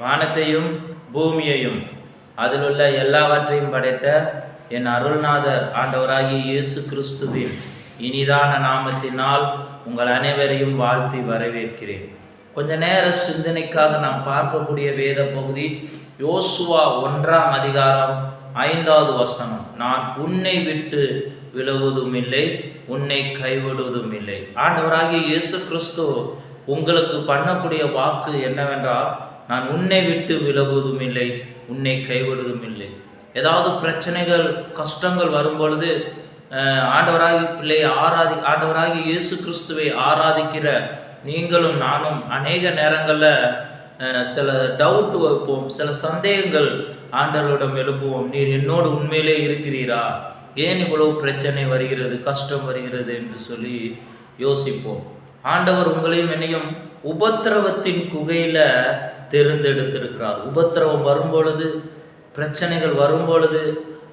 வானத்தையும் பூமியையும் அதில் உள்ள எல்லாவற்றையும் படைத்த என் அருள்நாதர் ஆண்டவராகிய இயேசு கிறிஸ்துவின் இனிதான நாமத்தினால் உங்கள் அனைவரையும் வாழ்த்தி வரவேற்கிறேன். கொஞ்ச நேர சிந்தனைக்காக நாம் பார்க்கக்கூடிய வேத பகுதி யோசுவா ஒன்றாம் அதிகாரம் ஐந்தாவது வசனம். நான் உன்னை விட்டு விலகுவதும் இல்லை உன்னை கைவிடுவதும் இல்லை ஆண்டவராகிய இயேசு கிறிஸ்து உங்களுக்கு பண்ணக்கூடிய வாக்கு என்னவென்றால் நான் உன்னை விட்டு விலகுவதும் இல்லை உன்னை கைவிடுவதும் இல்லை ஏதாவது பிரச்சனைகள் கஷ்டங்கள் வரும் பொழுது ஆண்டவராகி பிள்ளை ஆராதி ஆண்டவராகி இயேசு கிறிஸ்துவை ஆராதிக்கிற நீங்களும் நானும் அநேக நேரங்களில் சில டவுட் வைப்போம் சில சந்தேகங்கள் ஆண்டவரிடம் எழுப்புவோம். நீர் என்னோடு உண்மையிலே இருக்கிறீரா? ஏன் இவ்வளவு பிரச்சனை வருகிறது கஷ்டம் வருகிறது என்று சொல்லி யோசிப்போம். ஆண்டவர் உங்களையும் என்னையும் உபத்திரவத்தின் குகையில் தேர்ந்தெடுத்திருக்கிறார். உபத்திரவம் வரும்பொழுது பிரச்சனைகள் வரும்பொழுது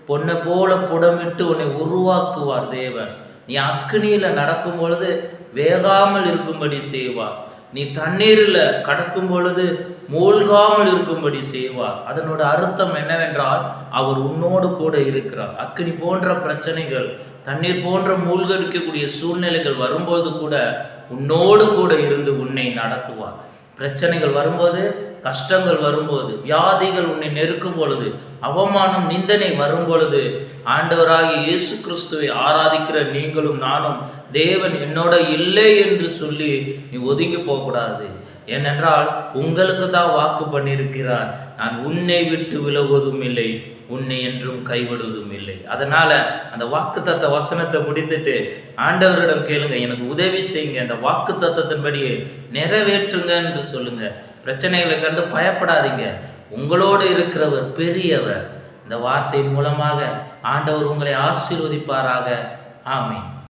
பொன்னை போல புடமிட்டு உன்னை உருவாக்குவார் தேவன். நீ அக்னியில் நடக்கும் பொழுது வேகாமல் இருக்கும்படி செய்வார். நீ தண்ணீரில் கடக்கும் பொழுது மூழ்காமல் இருக்கும்படி செய்வார். அதனோட அர்த்தம் என்னவென்றால் அவர் உன்னோடு கூட இருக்கிறார். அக்னி போன்ற பிரச்சனைகள் தண்ணீர் போன்ற மூழ்கடிக்கக்கூடிய சூழ்நிலைகள் வரும்போது கூட உன்னோடு கூட இருந்து உன்னை நடத்துவார். பிரச்சனைகள் வரும்போது கஷ்டங்கள் வரும்போது வியாதிகள் உன்னை நெருக்கும் பொழுது அவமானம் நிந்தனை வரும் பொழுது ஆண்டவராகி இயேசு கிறிஸ்துவை ஆராதிக்கிற நீங்களும் நானும் தேவன் என்னோட இல்லை என்று சொல்லி நீ ஒதுங்கி போகக்கூடாது. ஏனென்றால் உங்களுக்கு தான் வாக்கு பண்ணியிருக்கிறார் நான் உன்னை விட்டு விலகுவதும் இல்லை உன்னை என்றும் கைவிடுவதும் இல்லை. அதனால அந்த வாக்கு வசனத்தை முடிந்துட்டு ஆண்டவரிடம் கேளுங்க எனக்கு உதவி செய்யுங்க. அந்த வாக்கு தத்தத்தின்படியே நிறைவேற்றுங்க என்று சொல்லுங்க. பிரச்சனைகளை கண்டு பயப்படாதீங்க. உங்களோடு இருக்கிறவர் பெரியவர். இந்த வார்த்தை மூலமாக ஆண்டவர் உங்களை ஆசீர்வதிப்பாராக. ஆமீன்.